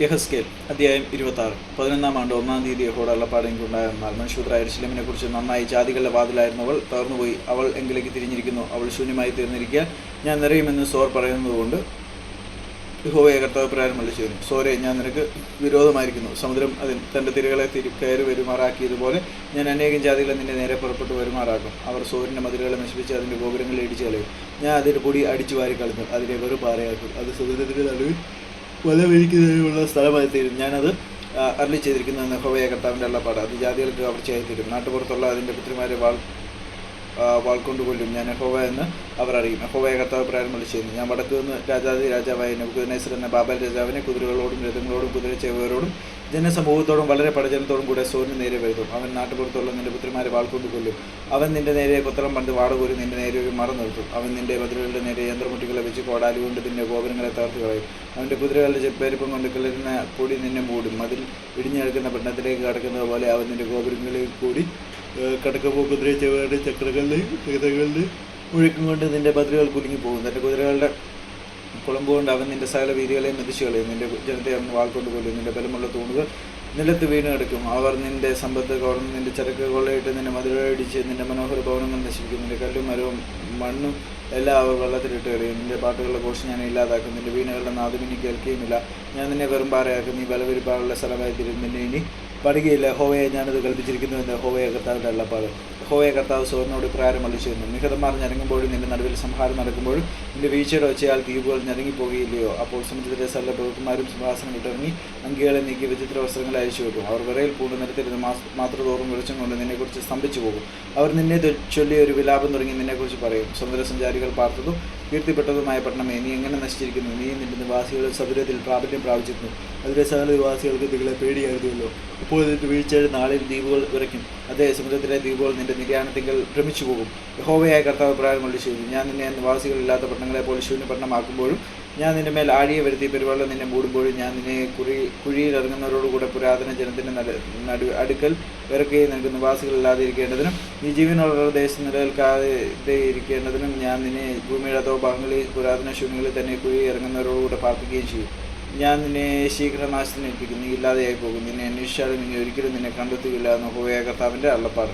യഹസ്കേൽ അധ്യായം ഇരുപത്തി ആറ് പതിനൊന്നാം ആണ്ട് ഒന്നാം തീയതി യഹോടെ അള്ളപ്പാട് എനിക്കുണ്ടായിരുന്നാൽ മനുഷ്യപുത്ര എരിശിലമിനെ കുറിച്ച് നന്നായി ജാതികളുടെ വാതിലായിരുന്നവൾ തകർന്നുപോയി. അവൾ എങ്കിലേക്ക് തിരിഞ്ഞിരിക്കുന്നു. അവൾ ശൂന്യമായി തീർന്നിരിക്കുക. ഞാൻ നിറയുമെന്ന് സോർ പറയുന്നതുകൊണ്ട് യഹോവയെ കർത്താവ് പ്രകാരം ചെയ്യുന്നു സോരെ ഞാൻ നിനക്ക് വിരോധമായിരിക്കുന്നു. സമുദ്രം അതിൽ തന്റെ തിരകളെ തിരി കയറി വരുമാറാക്കിയതുപോലെ ഞാൻ അനേകം ജാതികളെ നിന്റെ നേരെ പുറപ്പെട്ട് വരുമാറാക്കും. അവർ സോറിന്റെ മതിലുകളെ നശിപ്പിച്ച് അതിന്റെ ഗോപുരങ്ങളെ ഇടിച്ചു കളയും. ഞാൻ അതിന്റെ പൊടി അടിച്ചു വാരി കളഞ്ഞു. അതിനെ വെറും പാറയാക്കും. അത് സുഗന്ധത്തിന്റെ നടുവിൽ വല വിരിക്കുന്നതിനുള്ള സ്ഥലമായി തീരും ഞാനത് അരുളി ചെയ്തിരിക്കുന്ന നെഹോവയ കർത്താവിന്റെ അള്ളപ്പാട്. അത് ജാതികൾക്ക് കവർച്ചയായി തീരും നാട്ടുപുറത്തുള്ള അതിന്റെ പുത്രിമാരെ വാൾ വാൾക്കൊണ്ട് വാൾ കൊണ്ട് കൊല്ലും ഞാൻ ഹോവ എന്ന് അവർ അറിയും ഹോവയ കർത്താവ് പ്രാരംഭം ചെയ്യുന്നു. ഞാൻ വടക്ക് നിന്ന് രാജാതി രാജാവായ നെബുക്കദ്നേസർ എന്ന ബാബൽ രാജാവിനെ കുതിരകളോടും രഥങ്ങളോടും കുതിരച്ചേവരോടും ജനസമൂഹത്തോടും വളരെ പടജനത്തോടും കൂടെ സൂര്യന് നേരെ വരുത്തും. അവൻ നാട്ടുപുറത്തുള്ള നിന്റെ പുത്രിമാരെ വാൾ കൊണ്ട് കൊല്ലും അവൻ നിന്റെ നേരെ കുത്തളം പണ്ട് വാടകൂരി നിന്റെ നേരെ ഒരു മറ നിർത്തും. അവൻ നിന്റെ മതിലുകളുടെ നേരെ യന്ത്രമുട്ടികളെ വെച്ച് കോടാലി കൊണ്ട് നിന്റെ ഗോപുരങ്ങളെ തകർത്ത് കളയും. അവന്റെ കുതിരകളുടെ ചെപ്പേരിപ്പം കൊണ്ട് കിളരുന്ന പൊടി നിന്നെ മൂടും. അതിൽ ഇടിഞ്ഞു കിടക്കുന്ന പട്ടണത്തിലേക്ക് കടക്കുന്നത് പോലെ അവൻ നിന്റെ ഗോപുരങ്ങളിൽ കൂടി കടക്കുമ്പോൾ കുതിര ചെവരുടെ ചക്രകളുടെയും കുതിരകളുടെയും ഒഴുക്കും കൊണ്ട് നിന്റെ കുലുങ്ങി പോകും. തന്റെ കുതിരകളുടെ കുളമ്പ് കൊണ്ട് അവൻ നിന്റെ സകല വീതികളെയും മെതിച്ചു കളയും. നിന്റെ ജനത്തെ അവൻ വാൾ കൊണ്ട് കൊല്ലും. നിന്റെ ബലമുള്ള തൂണുകൾ നിലത്ത് വീണ് കിടക്കും. അവർ നിന്റെ സമ്പത്ത് കവർന്ന് നിന്റെ ചരക്ക് കൊള്ളയിട്ട് നിന്റെ മധുരടിച്ച് നിന്റെ മനോഹര ഭവനങ്ങൾ നശിപ്പിക്കും. നിന്റെ കല്ലും മരവും മണ്ണും എല്ലാം അവർ വെള്ളത്തിലിട്ട് കളയും നിന്റെ പാട്ടുകളുടെ ഘോഷം ഞാൻ ഇല്ലാതാക്കും. നിന്റെ വീണകളുടെ നാദം ഇനി കേൾക്കുകയുമില്ല ഞാൻ നിന്നെ വെറും പാറയാക്കും. നീ ബലവിരിപ്പാടുള്ള സ്ഥലമായി തീരും. നിന്നെ ഇനി പഠിക്കുകയില്ല ഹോവയെ ഞാനത് കൽപ്പിച്ചിരിക്കുന്നു എന്ന് ഹോവയെ കർത്താവിന്റെ അള്ളപ്പാട്. ഹോവയെ കർത്താവ് സോറിനോട് പ്രാരം അളിച്ചിരുന്നു നിഹതന്മാർ ഞരങ്ങുമ്പോഴും നിന്റെ നടുവിൽ സംഹാരം നടക്കുമ്പോഴും നിന്റെ വീഴ്ചയുടെ ഒച്ചയാൽ ദ്വീപുകൾ ഞരങ്ങിപ്പോകുകയില്ലയോ? അപ്പോൾ സമുദ്രത്തിലെ സകല പ്രഭുക്കന്മാരും സിംഹാസനം കിട്ടിറങ്ങി അങ്കികളെ നീക്കി വിചിത്ര വസ്ത്രങ്ങൾ അയച്ചു വെക്കും. അവർ വിറയിൽ പൂണ്ട് നിരത്തിരുന്ന് മാത്രതോറും വെളിച്ചം കൊണ്ട് നിന്നെക്കുറിച്ച് സ്തംഭിച്ചു പോകും അവർ നിന്നെ ചൊല്ലി ഒരു വിലാപം തുടങ്ങി നിന്നെക്കുറിച്ച് പറയും. സമുദ്രസഞ്ചാരികൾ പാർത്തതും കീർത്തിപ്പെട്ടതുമായ പട്ടണമേ നീ എങ്ങനെ നശിച്ചിരിക്കുന്നു? നീ നിന്റെ നിവാസികളുടെ സൗകര്യത്തിൽ പ്രാബല്യം പ്രാപിച്ചിരുന്നു. അതിലെ സകല നിവാസികൾക്ക് നിങ്ങളെ പേടിയായിരുന്നല്ലോ ഇപ്പോൾ നിന്റെ വീഴ്ചയുടെ നാളിൽ ദ്വീപുകൾ വിറയ്ക്കും അതേ സമുദ്രത്തിലെ ദ്വീപുകൾ നിന്റെ നിര്യാണത്തിങ്കൽ ഭ്രമിച്ചു പോകും യഹോവയായ കർത്താവ് പ്രായം കൊണ്ട് ചെയ്തു ഞാൻ നിന്നെ നിവാസികളില്ലാത്ത പട്ടണങ്ങളെ പോലെ ശൂന്യപട്ടണമാക്കുമ്പോഴും ഞാൻ നിന്റെ മേൽ ആഴിയെ വരുത്തി പെരുവെള്ളം നിന്നെ മൂടുമ്പോഴും ഞാൻ നിന്നെ കുഴി കുഴിയിൽ ഇറങ്ങുന്നവരോടുകൂടെ പുരാതന ജനത്തിന്റെ നട നടു അടുക്കൽ വിറക്കുകയും നിനക്ക് നിവാസികളില്ലാതെ ഇരിക്കേണ്ടതിനും നീ ജീവനുള്ള ദേശം നിലനിൽക്കാതെ ഇരിക്കേണ്ടതിനും ഞാൻ നിന്നെ ഭൂമിയുടെ അതോ ഭാഗങ്ങളിൽ പുരാതന ശൂന്യങ്ങളിൽ തന്നെ കുഴി ഇറങ്ങുന്നവരോടുകൂടെ പാർപ്പിക്കുകയും ചെയ്യും. ഞാൻ നിന്നെ ശീഘ്രനാശത്തിന് ഏൽപ്പിക്കും നീ ഇല്ലാതെയായി പോകും നിന്നെ അന്വേഷിച്ചാലും നീ ഒരിക്കലും നിന്നെ കണ്ടെത്തുകയില്ല എന്ന് ഹോയ കർത്താവിന്റെ അള്ളപ്പാട്